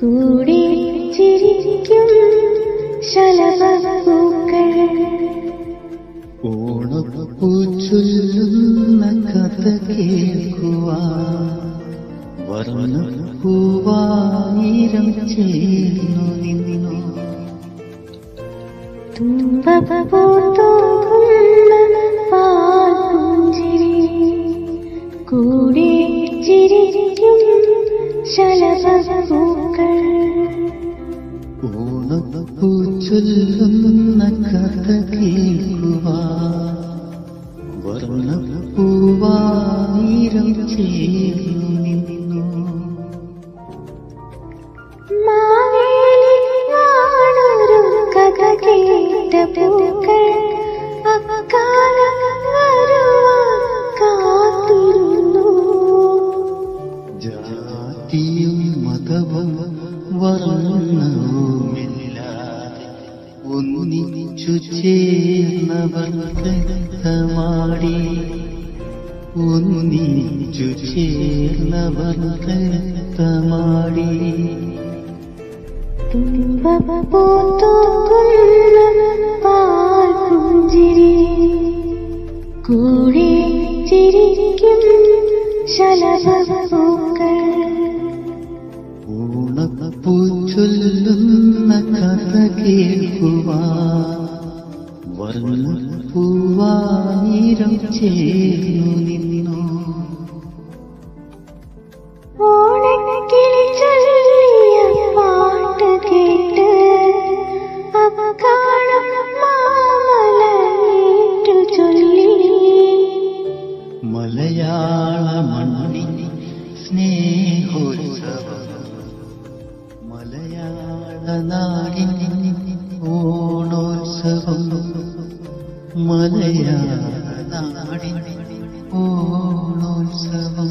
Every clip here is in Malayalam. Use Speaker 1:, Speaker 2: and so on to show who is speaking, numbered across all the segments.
Speaker 1: കൂടി
Speaker 2: കഥ കേൾക്കുവാ വർണപ്പൂവായിരം ചേർന്നു നിന്നു
Speaker 1: തുമ്പപ്പൂത്തൂകുന്ന കൂടി ചിരിക്കും ശലഭൂക്കൾ
Speaker 2: ഓണപ്പൂ ചൊല്ലുന്ന കഥ കേൾക്കുവാ. വർണപ്പൂവായിരം ചേരുന്നു നിന്നു.
Speaker 1: മാവേലി വാണൊരു കഥ കേട്ട പൂക്കൾ അക്കാലം
Speaker 2: ജാതിയും മതവും വർണവുമില്ലാതെ ഒന്നിച്ചു ചേർന്നവർ രക്തമാടി ഒന്നിച്ചു ചേർന്നവർ രക്തമാടി
Speaker 1: തുമ്പപ്പൂത്തൂകുന്ന പാൽപുഞ്ചിരി കൂടി ചിരിക്കും ശലഭപ്പൂക്കൾ
Speaker 2: ഓണപ്പൂ ചൊല്ലുന്ന കഥ കേൾക്കുവാ വർണപ്പൂവായിരം ചേർന്നു നിന്നു?
Speaker 1: പാട്ട് കേട്ട് ചൊല്ലി.
Speaker 2: മലയാള മണ്ണിന് സ്നേഹോത്സവം. മലയാള നാടിൻ ഓണോത്സവം. മലയാള നാടിൻ ഓണോത്സവം.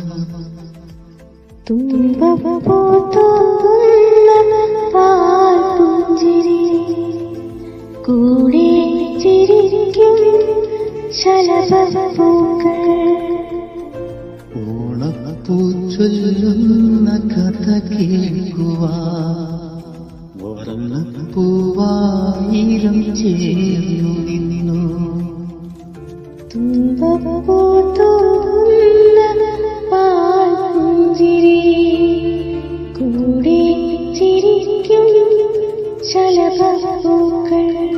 Speaker 1: തുമ്പപ്പൂത്തൂകുന്ന പാൽപുഞ്ചിരി കൂടി ചിരിക്കും ശലഭപ്പൂക്കൾ.
Speaker 2: ഓണപ്പൂ ചൊല്ലുന്ന കഥ കേൾക്കുവാ. വർണപ്പൂവായിരം ചേർന്നു നിന്നു.
Speaker 1: തുമ്പപ്പൂത്തൂകുന്ന പാൽപുഞ്ചിരി കൂടി ചിരിക്കും ശലഭപ്പൂക്കൾ.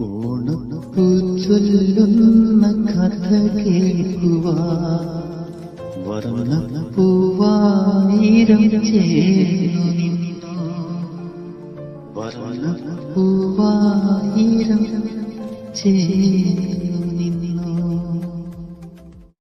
Speaker 2: ഓണപ്പൂ ചൊല്ലുന്ന കഥ കേൾക്കുവാ വർണപ്പൂവായിരം ചേർന്നു നിന്നു വർണപ്പൂവായിരം ചേർന്നു